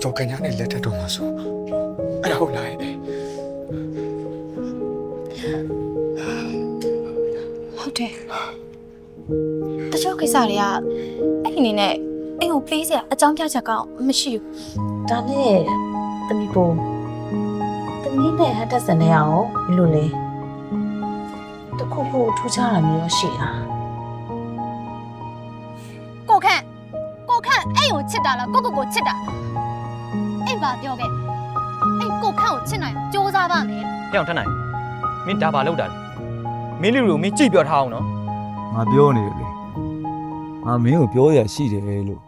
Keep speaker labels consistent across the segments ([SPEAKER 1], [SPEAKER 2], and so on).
[SPEAKER 1] အေးကြောက်ကညာနဲ့လက်ထက်တော့မှာဆိုအဲ့ဒါဟုတ်လားအေး
[SPEAKER 2] ဟုတ်တယ်တချို့ကိစ္စတွေကအဲ့ဒီအနေနဲ့အိမ်ကိုပေးစရာအကြောင်းပြချက်ကောင်းမရှိဘူး
[SPEAKER 3] ဒါနဲ့တမီပုံတမီနဲ့ဟတ်တက်စံနေအောင်ဘယ်လိုလဲတခုခုထူးခြားတာမျိုးရောရှိလား
[SPEAKER 2] ကိုခန့်ကိုခန့်အိမ်ကိုချစ်တာလားကိုကိုကိုချစ်တာ အိမ်ပါပြောခဲ့အိမ်ကိုခန့်ကိုချစ်နိုင်စူးစမ်းပါမယ်။
[SPEAKER 4] ပြောင်းထနိုင်။မင်းဒါဘာလုပ်တာလဲ။မင်းလူလူမင်းကြည့်ပြောထားအောင်နော်
[SPEAKER 5] ငါပြောနေတယ်လေငါမင်းကိုပြောရရှိတယ်လို့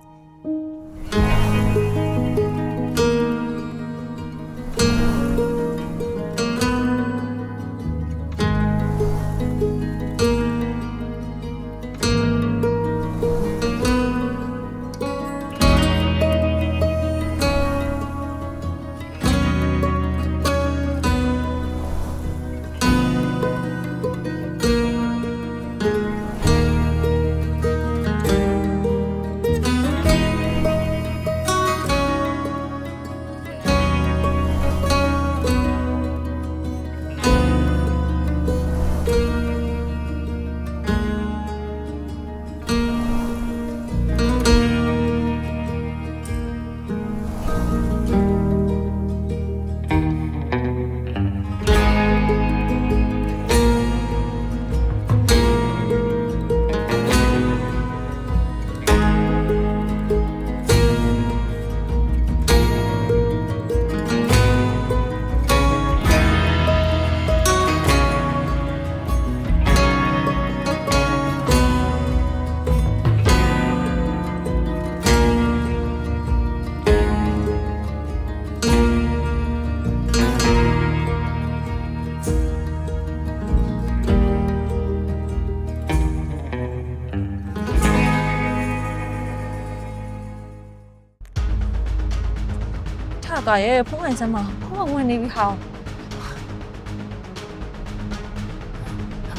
[SPEAKER 6] ထသွားရဲ့ဖုန်းဝင်စမ်းမဖုန်းကဝင်နေပြီဟောင်း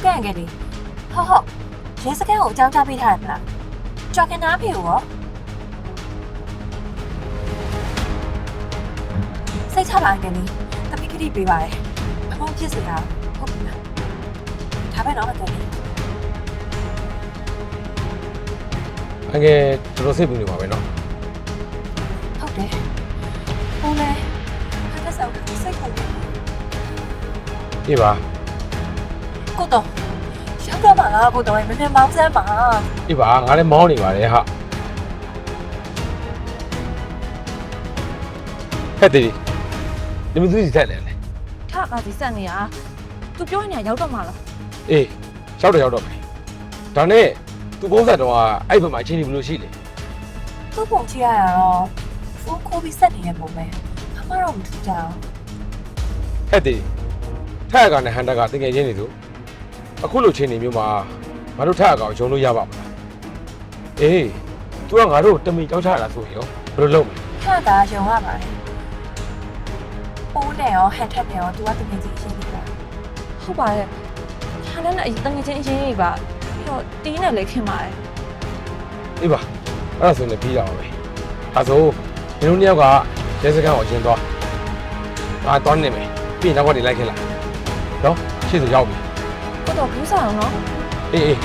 [SPEAKER 3] ကဲ့ကဲ့ဒီဟုတ်ဟုတ်ရဲစခန်းကိုအကြောင်းကြားပေးထားတယ်မလားကြွားကနာဖေကိုရောစိတ်ချပါကလေးတပိကတိပေးပါရယ်အမောဖြစ်စရာဟုတ်ပြီလားဒါပဲတော့ကလေး
[SPEAKER 7] အငယ်တော်တော်စိတ်ပူနေပါပဲเนาะ အေးပါ
[SPEAKER 3] ကိုတော့ရှောက်တော့ပါလားကိုတော့မင်းမမောင်းစမ်းပါ
[SPEAKER 7] အေးပါငါလည်းမောင်းနေပါတယ်ဟာဟဲ့တေးဒီမသူစီတက်တယ်လေ
[SPEAKER 6] ထကစီစက်နေတာသူပြောနေတာရောက်တော့မှလား
[SPEAKER 7] အေးရောက်တော့ရောက်တော့မယ်ဒါနဲ့သူပုံစံတော့အဲ့ဘက်မှာအချင်းကြီးဘယ်လိုရှိလဲ
[SPEAKER 3] သူ့ပုံကြည့်ရတာတော့ဖုန်းခိုးပြီးဆက်နေတဲ့ပုံပဲအမတော့မထူးကြအောင်
[SPEAKER 7] ဟဲ့တေး ထက်ရကနဲ့ဟန်တာကတကယ်ချင်းနေသူအခုလိုချင်းနေမျိုးမှာငါတို့ထက်ရကောင်ရုံလို့ရပါမလားအေး तू ကငါတို့တမီကြောက်ချတာဆိုရင်ရောဘယ်လိုလုပ်မလဲ
[SPEAKER 3] ခါတာရုံရပါတယ်အိုးနဲ့ရောဟန်ထက်နဲ့ရောသူကတကယ်ကြီးရှင်းနေတာ
[SPEAKER 6] ဟုတ်ပါရဲ့ဟာလည်းနဲ့တငယ်ချင်းအရင်ကြီးပါပြီးတော့တီးနဲ့လည်းခင်ပါတယ်
[SPEAKER 7] အေးပါအဲ့ဒါဆိုရင်ပြီးရအောင်ပဲဒါဆိုဒီလိုနှစ်ယောက်ကရဲစခန်းကိုအရင်သွားအာသွားနေမယ်ပြီးရင်နောက်ကနေလိုက်ခဲ့လာ နော်ရှေ့ဆိုရောက်ပြီ
[SPEAKER 6] ကိုတော့ဘူးစားအောင်နော်
[SPEAKER 7] အေးအေး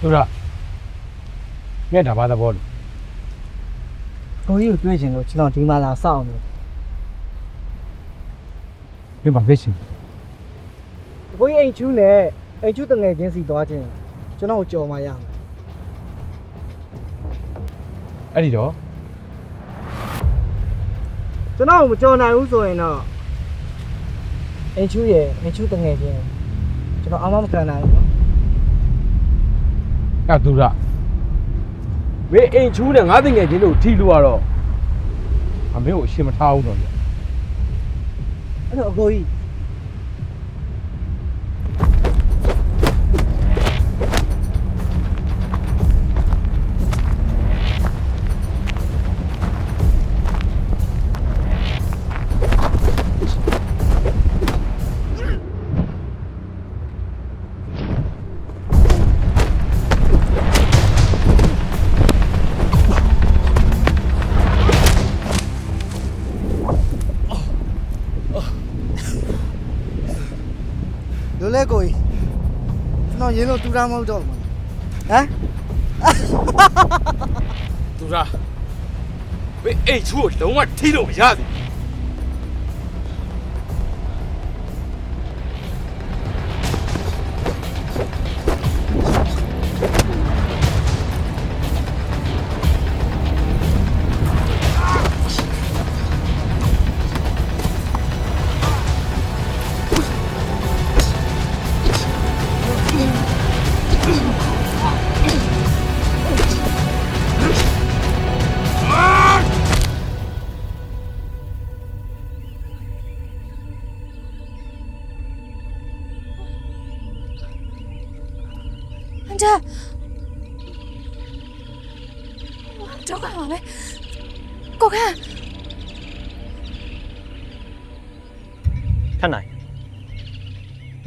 [SPEAKER 7] သူရမြတ်တာဘာသဘောလဲ
[SPEAKER 8] ကိုကြီးကိုတွေ့ချင်လို့ကျွန်တော်ဒီမှာလာစောင့်နေ
[SPEAKER 7] မင်းဘာဖြစ်ရှင်
[SPEAKER 8] ကိုကြီးအိမ်ချူးနဲ့ အိမ်ချူးတငယ်ချင်းစီသွားခြင်းကျွန်တော်ကိုကြော်มาရမယ်
[SPEAKER 7] အဲ့ဒီတော့
[SPEAKER 8] ကျွန်တော်ကိုမကြော်နိုင်ဘူးဆိုရင်တော့အိမ်ချူးရဲ့အိမ်ချူးတငယ်ချင်းကျွန်တော်အာမမခံနိုင်ဘူးနော်
[SPEAKER 7] အဲ့သူရမင်းအိမ်ချူးနဲ့ငါးတငယ်ချင်းတို့ထီလို့ရတော့အမေကိုအရှင်မထားဘူးတော့ဗျ
[SPEAKER 8] အဲ့တော့အကိုကြီး ကျွန်တော်ရင်းလို့တူတာမဟုတ်တော့ဘူးဟမ်
[SPEAKER 7] သူရာမင်းအိမ်ချူကိုလုံးဝထိလို့မရသ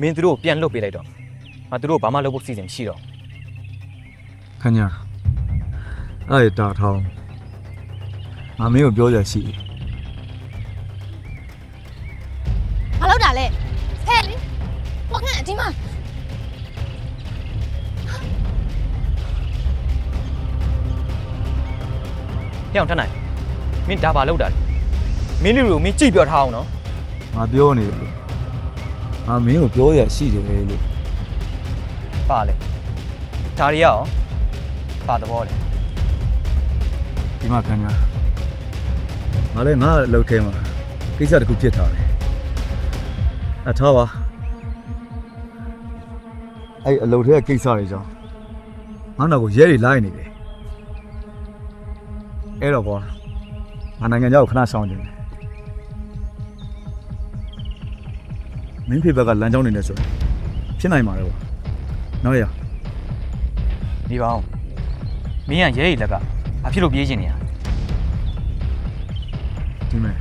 [SPEAKER 9] မင်းတို့ကိုပြန်လွတ်ပေးလိုက်တော့ငါတို့ဘာမှလုပ်ဖို့စီစဉ်မရှိတော့
[SPEAKER 5] ခညာအဲ့ရတာထောင်းငါမင်းကိုပြောရရှိတယ်
[SPEAKER 2] မလုပ်တာလဲဟဲ့လေကိုခန့်ဒီမှာ
[SPEAKER 9] ဟဲ့အောင်ထက်နိုင်မင်းဒါဘာလုပ်တာလဲမင်းလူကိုမင်းကြည့်ပြောထားအောင်နော်
[SPEAKER 5] ငါပြောနေတယ် ငါမင်းကိုပြောရရှိတယ်လို့
[SPEAKER 9] ပါလေဒါရီရောပါသဘောလေ
[SPEAKER 5] ဒီမှာခညာငါလည်းငါအလုပ်ထဲမှာကိစ္စတစ်ခုဖြစ်ထားတယ်အထားပါအဲ့အလုပ်ထဲကကိစ္စတွေကြောင့်ငါနောက်ကိုရဲတွေလိုက်နေတယ်အဲ့တော့ဘောငါနိုင်ငံခြားကိုခဏဆောင်နေတယ် မင်းဖေဘက်ကလမ်းကြောင်းနေနေဆိုရင်ဖြစ်နိုင်မှာလေကွာနော်ရ
[SPEAKER 9] ဒီပါအောင်မင်းကရဲရီလက်ကဘာဖြစ်လို့ပြေးချင်နေရလဲ
[SPEAKER 5] ဒီမဲ့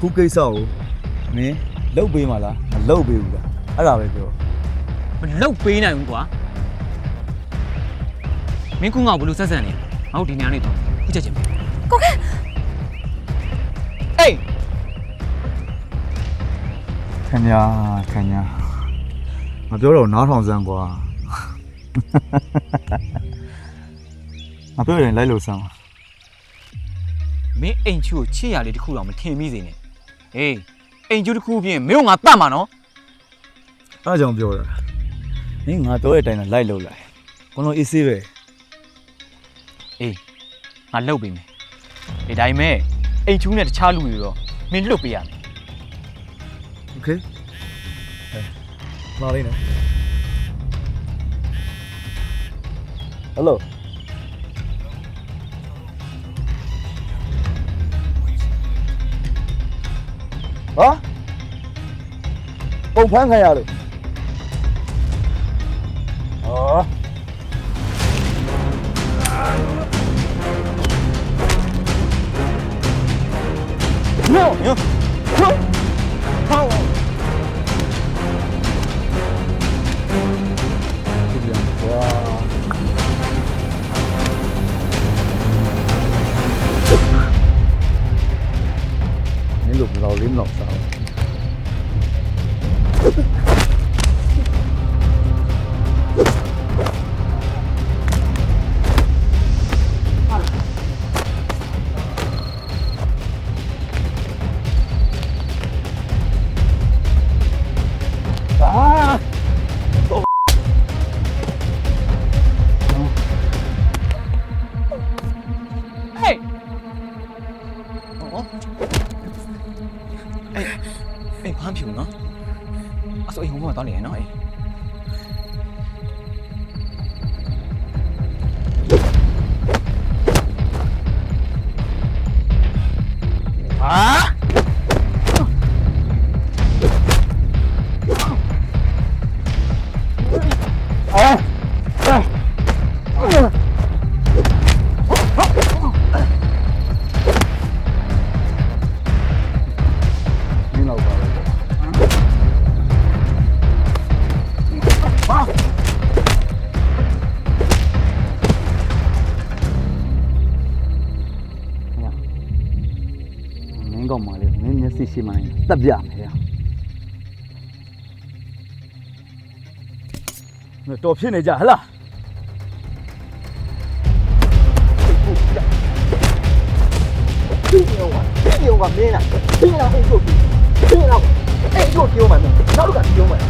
[SPEAKER 5] ခုကိစ္စကိုမင်းလုတ်ပေးမလားမလုတ်ပေးဘူးလားအဲ့ဒါပဲပြော
[SPEAKER 4] မလုတ်ပေးနိုင်ဘူးကွာမင်းကငါ့ကိုဘယ်လိုဆက်ဆံနေငါတို့ဒီနေရာနေတော့ခုချက်ချင်း
[SPEAKER 6] ကိုခ
[SPEAKER 5] ခင်ဗျာခင်ဗျာမပြောတော့နားထောင်စမ်းကွာမပြောရင်လိုက်လို့စမ်းပါ
[SPEAKER 4] မင်းအိမ်ချူကိုချစ်ရလေးတစ်ခုတော့မထင်မိစေနဲ့ဟေးအိမ်ချူတစ်ခုပြင်မင်းကငါတတ်မှာနော်
[SPEAKER 5] အဲ့ဒါကြောင့်ပြောတာမင်းငါပြောတဲ့အတိုင်းလိုက်လို့လိုက်ဘလုံးအေးဆေးပဲ
[SPEAKER 4] အေးငါလုတ်ပေးမယ်ဒီတိုင်းမဲ့အိမ်ချူနဲ့တခြားလူတွေတော့မင်းလွတ်ပေးရမယ်
[SPEAKER 5] okay? đi nè. Hello. Hả? Không phải ngay à được. မ စီမံတက်ပြမ
[SPEAKER 4] ယ်ဗျာတော်ဖြစ်နေကြဟလားပြင်းရော
[SPEAKER 5] ပြင်းရောကမင်းလားပြင်းလားအိတ်ထုတ်ပြင်းရောအိ
[SPEAKER 10] တ်
[SPEAKER 11] ထုတ်ပြော
[SPEAKER 5] မှန်းနောက်
[SPEAKER 10] တော့
[SPEAKER 5] ကပြောမှန်း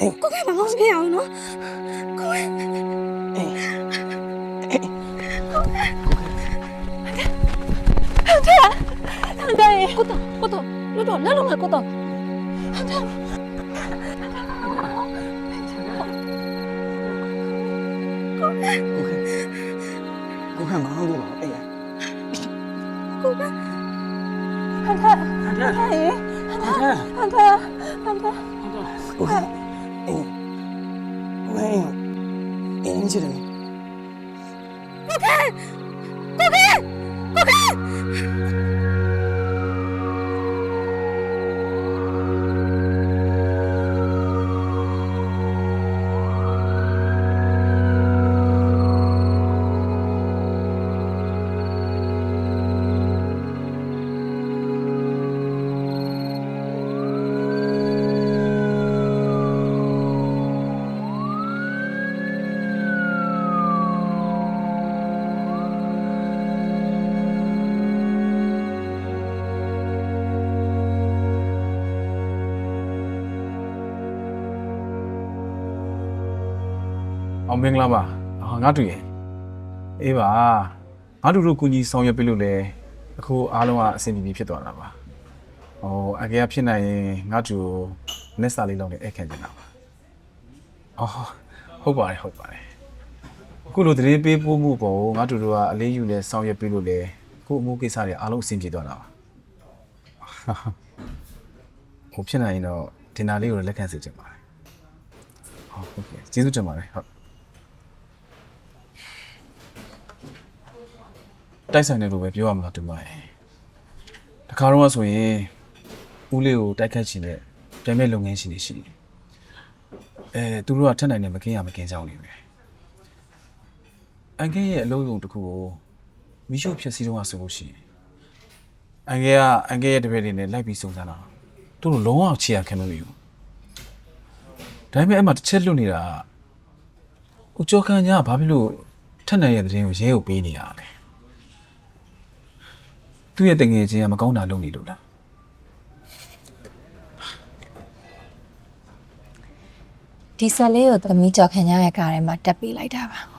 [SPEAKER 6] ကိုကဘာလို့စခဲ့အောင်နော်ကိုကဟန်တဲ့ဟန်တဲ့ကိုတော့ကိုတော့လို့တော့လည်းလုံးမကိုတော့
[SPEAKER 11] Thank you.
[SPEAKER 12] အောင်မင်္ဂလာပါအာငါတွေ့ရင်အေးပါငါတို့တို့ကူညီဆောင်ရွက်ပေးလို့လေအခုအားလုံးကအဆင်ပြေပြေဖြစ်သွားတာပါဟိုအကေကဖြစ်နိုင်ရင်ငါတို့နက်စာလေးလောက်နဲ့အခန့်နေတာပါအော်ဟုတ်ပါတယ်ဟုတ်ပါတယ်အခုလိုသတင်းပေးပို့မှုပေါ့ငါတို့တို့ကအလေးယူနဲ့ဆောင်ရွက်ပေးလို့လေအခုအမှုကိစ္စတွေအားလုံးအဆင်ပြေသွားတာပါဟိုဖြစ်နိုင်ရင်တော့ဒင်နာလေးကိုလည်းလက်ခံစေချင်ပါတယ်ဟုတ်ကဲ့ကျေးဇူးတင်ပါတယ်ဟုတ် တိုက်ဆိုင်တယ်လို့ပဲပြောရမှာတူပါတယ်။တခါတော့ဆိုရင်ဦးလေးကိုတိုက်ခတ်ချင်တဲ့ပြန်မဲ့လုပ်ငန်းရှင်တွေရှိတယ်။အဲသူတို့ကထက်နိုင်တယ်မကင်းရမကင်းကြောင်းနေပဲ။အန်ကဲရဲ့အလုံးစုံတစ်ခုကိုမိရှုဖြစ်စီတော့ဆိုလို့ရှိရင်အန်ကဲကအန်ကဲရဲ့တပည့်တွေနဲ့လိုက်ပြီးစုံစမ်းတာသူတို့လုံးဝချေရခံမလို့ဘူး။ဒါပေမဲ့အဲ့မှာတစ်ချက်လွတ်နေတာကဦးကျော်ခန်းညာကဘာဖြစ်လို့ထက်နိုင်ရဲ့တဲ့ရင်ကိုရဲကိုပေးနေရလဲ။ သူ့ရဲ့တငယ်ချင်းကမကောင်းတာလုပ်နေလို့လား
[SPEAKER 3] ဒီဆက်လေးကိုသမီးကြော်ခင်ညားရဲ့ကားထဲမှာတက်ပေးလိုက်တာပါ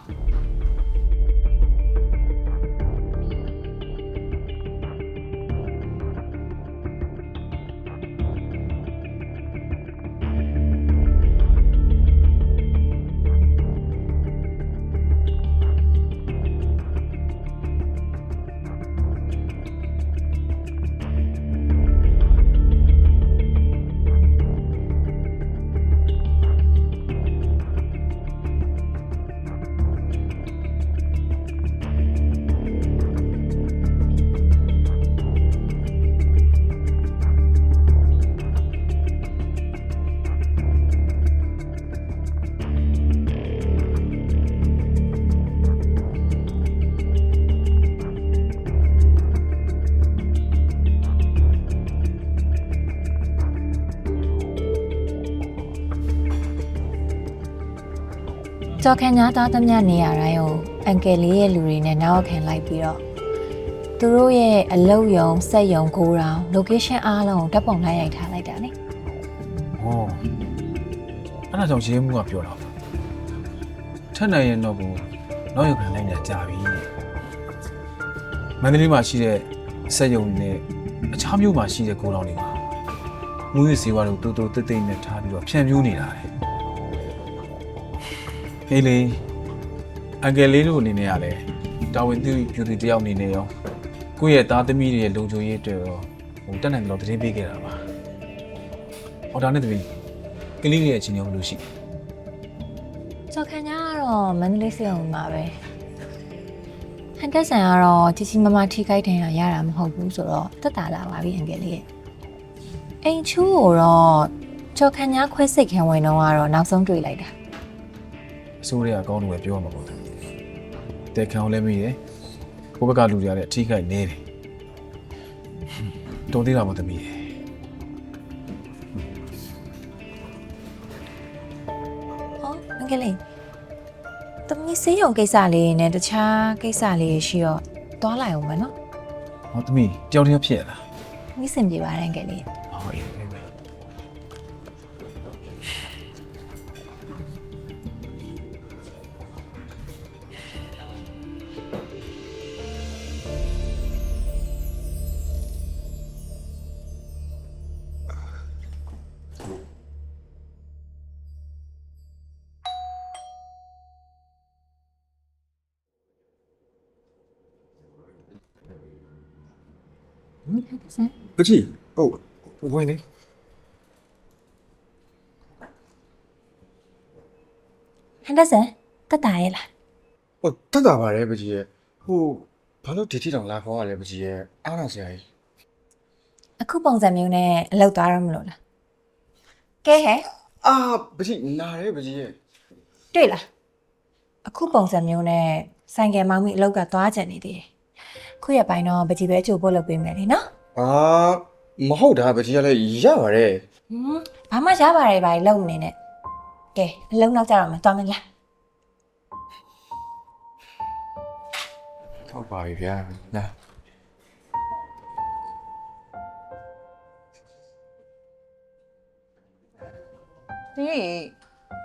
[SPEAKER 3] ကြော်ခင်ညားသားသမ ्या နေရတိုင်းကိုအန်ကယ်လေးရဲ့လူတွေနဲ့နောက်ခံလိုက်ပြီးတော့သူတို့ရဲ့အလုတ်ယုံစက်ယုံကိုတောင် location အားလုံးကိုဓာတ်ပုံလိုက်ရိုက်ထားလိုက်တာလေ
[SPEAKER 12] ဟောအဲ့ဒါကြောင့်ရဲမှုကပြောတာပါထက်နိုင်ရင်တော့ကိုနောက်ရောက်ခံလိုက်နေတာကြာပြီမန္တလေးမှာရှိတဲ့စက်ရုံတွေနဲ့အခြားမျိုးမှာရှိတဲ့ကိုတော်တွေမှာမူရစေဝါတို့တူတူတိတ်တိတ်နဲ့ထားပြီးတော့ဖြန့်ပြူးနေတာလေ ဟေးလေအငယ်လေးတို့အနေနဲ့ကလည်းတာဝန်သိပြူသူတယောက်အနေနဲ့ရောကိုယ့်ရဲ့သားသမီးတွေရဲ့လုံခြုံရေးအတွက်ရောဟိုတက်နိုင်တယ်လို့သတင်းပေးခဲ့တာပါဟောဒါနဲ့တပီးကလေးတွေရဲ့အခြေအနေဘယ်လိုရှိလဲ
[SPEAKER 3] ကျော်ခန့်ညာကတော့မန္တလေးစေအောင်မှာပဲဟန်တက်ဆန်ကတော့ကြီးကြီးမားမားထိခိုက်တယ်ရတာမဟုတ်ဘူးဆိုတော့တက်တာလာပါပြီအန်ကယ်လေးရဲ့အိမ်ချူကိုတော့ကျော်ခန့်ညာခွဲစိတ်ခံဝင်တော့ကတော့နောက်ဆုံးတွေ့လိုက်တာ
[SPEAKER 12] အစိုးရကအကောင်းလို့ပဲပြောရမှာပေါ့။တဲခံအောင်လည်းမိတယ်။ဘိုးဘက်ကလူတွေရတဲ့အထီးခိုက်နေတယ်။တော်သေးတာမသမီးရဲ့
[SPEAKER 3] ဟောအန်ကယ်လေးတမီးစေးရုံကိစ္စလေးနဲ့တခြားကိစ္စလေးရှိတော့သွားလိုက်အောင်မယ်နော်။
[SPEAKER 12] ဟောသမီးတယောက်တည်းဖြစ်ရလား
[SPEAKER 3] မိစင်ပြေပါတယ်အန်ကယ်လေး။
[SPEAKER 12] ဟော အေးအေးပဲ
[SPEAKER 1] ပကြီးဟုတ်ဝင်နေ
[SPEAKER 3] ဟန်တက်ဆန်တက်တာရဲ့လား
[SPEAKER 1] ဟုတ်တက်တာပါတယ်ပကြီးရဲ့ဟိုဘာလို့ဒီထိတောင်လာခေါ်ရလဲပကြီးရဲ့အားနာစရာကြီး
[SPEAKER 3] အခုပုံစံမျိုးနဲ့အလောက်သွားရမလို့လားကဲဟဲ့
[SPEAKER 1] အာပကြီးနာတယ်ပကြီးရဲ့
[SPEAKER 3] တွေ့လားအခုပုံစံမျိုးနဲ့ဆိုင်ကယ်မောင်းမိအလောက်ကသွားကြနေသေးတယ် ခုရပိုင်းတော့ပကြီးပဲကြိုဖို့လုပ်ပေးမယ်လေနော်
[SPEAKER 1] အာမဟုတ်တာပကြီးကလည်းရပါတယ်
[SPEAKER 3] ဟမ်ဘာမှရပါတယ်ဘာလို့လုပ်မနေနဲ့ကဲအလုံးနောက်ကြတော့မယ်သွားမလား
[SPEAKER 1] ဟုတ်ပါပြီဗျာနာ
[SPEAKER 13] ဒီ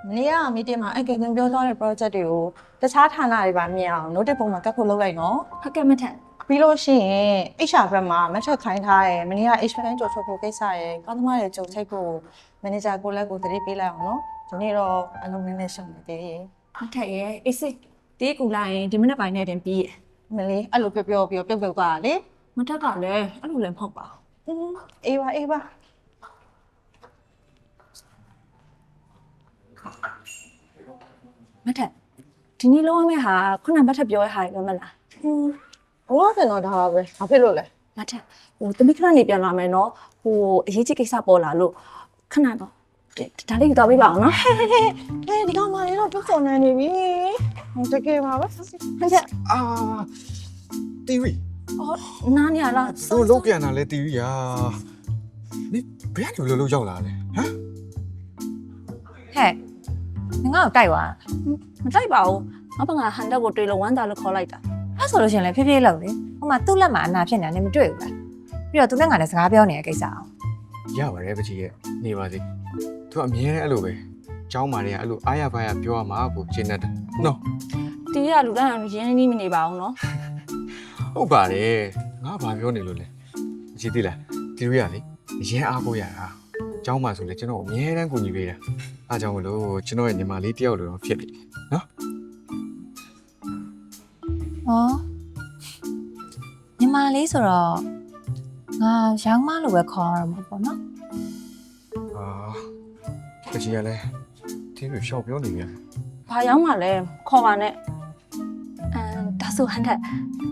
[SPEAKER 13] မနေ့ကမီတင်မှာအကယ်ချင်းပြောသွားတဲ့ project တွေကိုတခြားဌာနတွေပါမြင်အောင် note ပုံမှာကတ်ဖို့လုပ်လိုက်နော်
[SPEAKER 14] ဟုတ်ကဲ့မထက်
[SPEAKER 13] ပြီးလို့ရှိရင် HR ဘက်မှာမတ်ချက်ခိုင်းထားတယ်မနေ့က HR ကြော်ချုပ်ဖို့ကိစ္စရယ်ကောင်းသမားတွေကြုံချိတ်ဖို့ manager ကိုလည်းကိုသတိပေးလိုက်အောင်နော်ဒီနေ့တော့အလုံးနည်းနည်းရှုံနေသေးတယ်
[SPEAKER 14] မထက်ရဲ့အေးစိတေးကူလာရင်ဒီမနေ့ပိုင်းနဲ့တင်ပြီးရဲ့
[SPEAKER 13] မလေးအဲ့လိုပြောပြောပြောပြုတ်ပြုတ်သွားတာလေ
[SPEAKER 14] မထက်ကလည်းအဲ့လိုလည်းမဟုတ်ပါဘူး
[SPEAKER 13] อืมအေးပါအေးပါ
[SPEAKER 14] မထက်ဒီနေ့လုံးဝမဲ့ဟာခုနမထက်ပြောတဲ့ဟာတွေပဲမလား
[SPEAKER 13] อืมဘောကတော့တော့ဒါပဲဘာဖြစ်လို့လဲ
[SPEAKER 14] မထက်ဟိုတမိခဏနေပြန်လာမယ်နော်ဟိုအရေးကြီးကိစ္စပေါ်လာလို့ခဏတော့ဒါလေးတော့ပြပါအောင်နော်
[SPEAKER 13] ဟဲ့ဒီကောင်မလေးတော့ထုတ်ဆောင်နေနေပြီဟိုတကယ်ပါပဲ
[SPEAKER 14] ဟန်ချက်
[SPEAKER 1] အာတီဗီ
[SPEAKER 14] အော်နားနေရလား
[SPEAKER 1] သူ့လောက်ပြန်တာလဲတီဗီယာနိဘယ်ကနေလို့လို့ရောက်လာလဲဟမ်
[SPEAKER 3] ဟဲ့ငါ့ကိုတိုက်သွား
[SPEAKER 14] မတိုက်ပါဘူးငါဘာငါဟန်တက်ကိုတွေ့လို့ဝမ်းသာလို့ခေါ်လိုက်တာ
[SPEAKER 3] အဲ့ဆိုလို့ရှရင်လည်းဖြည်းဖြည်းလုပ်လေဟိုမှာသူ့လက်မှာအနာဖြစ်နေတာနဲ့မတွေ့ဘူးလားပြီးတော့သူနဲ့ငါနဲ့စကားပြောနေတဲ့ကိစ္စအောင်
[SPEAKER 1] ရပါတယ်ပကြီးရဲ့နေပါစေသူကအမြဲတမ်းအဲ့လိုပဲเจ้าမာတွေကအဲ့လိုအားရပါးရပြောရမှာကိုရှင်းတတ်တယ်နော်
[SPEAKER 14] တီးရလူတိုင်းရင်းနှီးမနေပါဘူးနော်
[SPEAKER 1] ဟုတ်ပါတယ်ငါဘာပြောနေလို့လဲကြည့်သိလားတီရီကလေအရင်အားကိုရတာเจ้าမာဆိုလေကျွန်တော်အမြဲတမ်းကူညီပေးတာအားကြောင့်မလို့ကျွန်တော်ရဲ့ညီမလေးတယောက်လိုတော့ဖြစ်နေတယ်နော်
[SPEAKER 3] ဟောညီမလေးဆိုတော့ငါရောင်းမလို့ပဲခေါ်ရမှာပေါ့နော်
[SPEAKER 1] အာပကြီးကလည်းတီရီရှောက်ပြောနေပြန်
[SPEAKER 14] ဘာရောက်မှလဲခေါ်ပါနဲ့အမ်ဒါဆိုဟန်တက်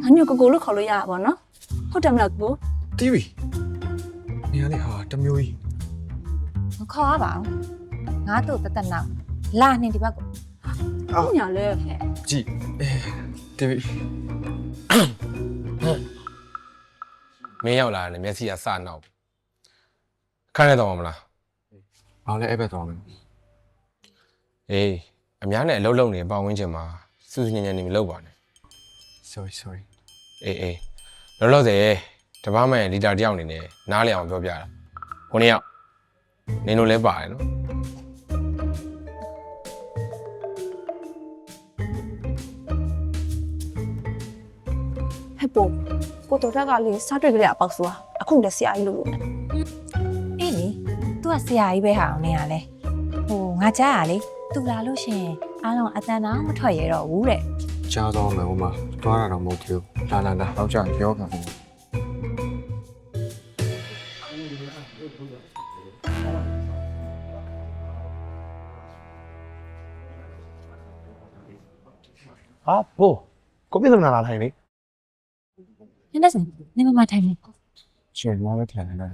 [SPEAKER 14] ငါညကိုကိုလို့ခေါ်လို့ရတာပေါ့နော်ဟုတ်တယ်မလားကို
[SPEAKER 1] တီရီနေရာလေးဟာတမျိုးကြီး
[SPEAKER 3] မခေါ်ရပါဘူးငါတို့တသက်နောက်လာနေဒီဘက်ကို
[SPEAKER 14] ဟုတ်ညာလဲ
[SPEAKER 1] ကြည့် အဲတီရီ
[SPEAKER 7] မင်းရောက်လာတယ်မျက်စိကစနောက်ခန်းနေတော့မလား
[SPEAKER 1] ဘာလဲအဲ့ဘက်သွားမယ်
[SPEAKER 7] အေးအများနဲ့အလုပ်လုပ်နေပတ်ဝန်းကျင်မှာစူးစူးညံ့ညံ့နေမလုပ်ပါနဲ့
[SPEAKER 1] sorry sorry
[SPEAKER 7] အေးအေးလောလောဆယ်တပတ်မဲ့လီတာတယောက်အနေနဲ့နားလည်အောင်ပြောပြတာခုနှစ်ယောက်နင်တို့လည်းပါတယ်နော်
[SPEAKER 14] ပို့ကိုတော်တက်ကလေစားတွေ့ကြရပေါက်ဆိုတာအခုလည်းဆရာကြီးလို့လို့
[SPEAKER 3] အေးလေ तू ကဆရာကြီးပဲဟာအောင်နေရလဲဟိုငါကြားရလေ तू လာလို့ရှရင်အားလုံးအတန်တော့မထွက်ရတော့ဘူးတဲ့
[SPEAKER 1] ကြားတော့မယ်ဟိုမှာသွားတာတော့မဟုတ်သေးဘူးလာလာလာတော့ကြာပြောခံမယ်
[SPEAKER 15] ဟာဘိုးကိုပြဿနာလာထိုင်လေ
[SPEAKER 3] ဟန်ဒက်ဆန်နေမမထိုင်နေ
[SPEAKER 1] ရှင်လာပဲထိုင်နေတယ်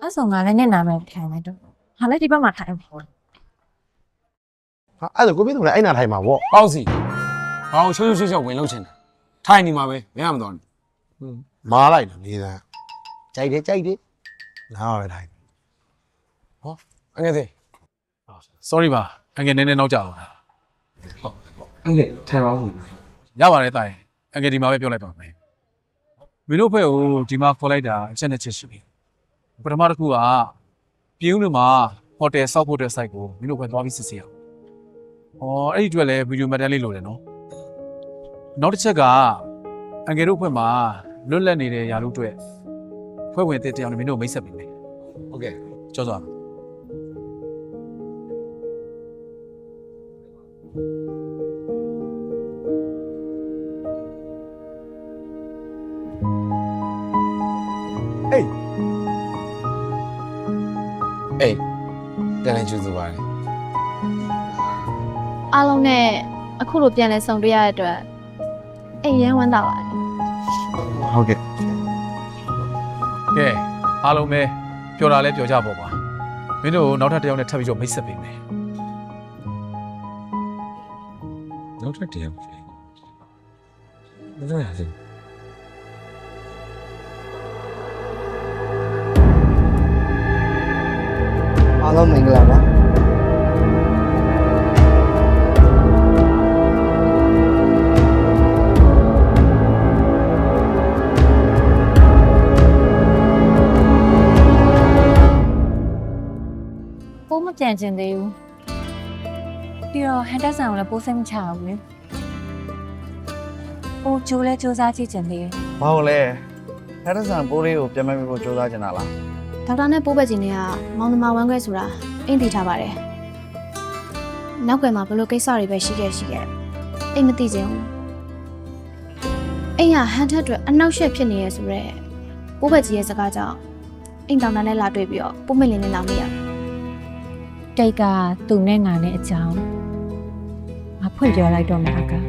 [SPEAKER 3] အဲ့ဆိုငါလည်းနဲ့နာမယ်ထိုင်လိုက်တော့ဟာလည်းဒီဘက်မှာထိုင်ပါ
[SPEAKER 15] ဟာအဲ့ဒါကိုပြဿနာအဲ့နာထိုင်မှာဗောပေါ့စီဘာလို့ရှုပ်ရှုပ်ရှုပ်ရှုပ်ဝင်လို့ချင်တာထိုင်နေမှာပဲမရမတော့မားလိုက်တယ်နေသားကြိုက်တယ်ကြိုက်တယ်နားပါပဲထိုင်ဟောအငယ်သေး
[SPEAKER 12] sorry ပါအငယ်နည်းနည်းနောက်ကြပါ
[SPEAKER 1] အဲ့ဒါထိုင်ပါဦး
[SPEAKER 12] ရပါတယ်တာရင်အငယ်ဒီမှာပဲပြောလိုက်ပါမယ်မင်းတို့ဖွဲ့ကိုဒီမှာခေါ်လိုက်တာအချက်နဲ့ချက်ရှိပြီပထမတစ်ခုကပြင်းဦးမှာဟိုတယ်စောက်ဖို့တဲ့ site ကိုမင်းတို့ဖွဲ့သွားပြီးစစ်ဆေးအောင်ဟောအဲ့ဒီအတွက်လည်းဗီဒီယိုမှတ်တမ်းလေးလိုတယ်နော်နောက်တစ်ချက်ကအငယ်တို့ဖွဲ့မှာလွတ်လပ်နေတဲ့ຢာလူတွေဖွဲ့ဝင်တဲ့တရားနဲ့မင်းတို့မိတ်ဆက်ပေးမယ်
[SPEAKER 15] ဟုတ်ကဲ့
[SPEAKER 12] ကြောက်စွာ
[SPEAKER 15] ကျူးစုပါလေ
[SPEAKER 2] အားလုံးနဲ့အခုလိုပြန်လဲဆုံတွေ့ရတဲ့အတွက်အိမ်ရမ်းဝမ်းသာပါတယ်
[SPEAKER 1] ဟုတ်ကဲ့
[SPEAKER 12] ကဲအားလုံးပဲပျော်တာလဲပျော်ကြပါပါမင်းတို့နောက်ထပ်တစ်ယောက်နဲ့ထပ်ပြီးတော့မိတ်ဆက်ပေးမယ်
[SPEAKER 1] နောက်ထပ်တရားမလို့ရစေ
[SPEAKER 16] အားလုံးမင်္ဂလာပါ
[SPEAKER 3] ပိုးမပြန်ကျင်သေးဘူးပြီးတော့ဟန်ဒက်ဆန်ကိုလည်းပိုးစိတ်မချဘူးလေပိုးကြိုးလဲစူးစမ်းကြည့်ကျင်သေးတယ်
[SPEAKER 16] ဘာလို့လဲဟဲ့ဒဆန်ပိုးလေးကိုပြန်မဲ့ဖို့စူးစမ်းချင်တာလား
[SPEAKER 2] ဒေါက်တာနဲ့ပိုးဘက်ကြီးတွေကမောင်နှမဝမ်းခွဲဆိုတာအိမ်တည်ထားပါတယ်နောက်ွယ်မှာဘလို့ကိစ္စတွေပဲရှိခဲ့ရှိခဲ့အိမ်မသိခြင်းဘူးအိမ်ကဟန်ထက်တွေအနောက်ရှက်ဖြစ်နေရဲဆိုတော့ပိုးဘက်ကြီးရဲ့စကားကြောင့်အိမ်တောင်တန်းနဲ့လာတွေ့ပြီးတော့ပိုးမလင်းနဲ့လောင်နေရတယ်
[SPEAKER 3] တိတ်ကသူ့နဲ့ငါနဲ့အကြောင်းငါဖွင့်ပြောလိုက်တော့မှာအက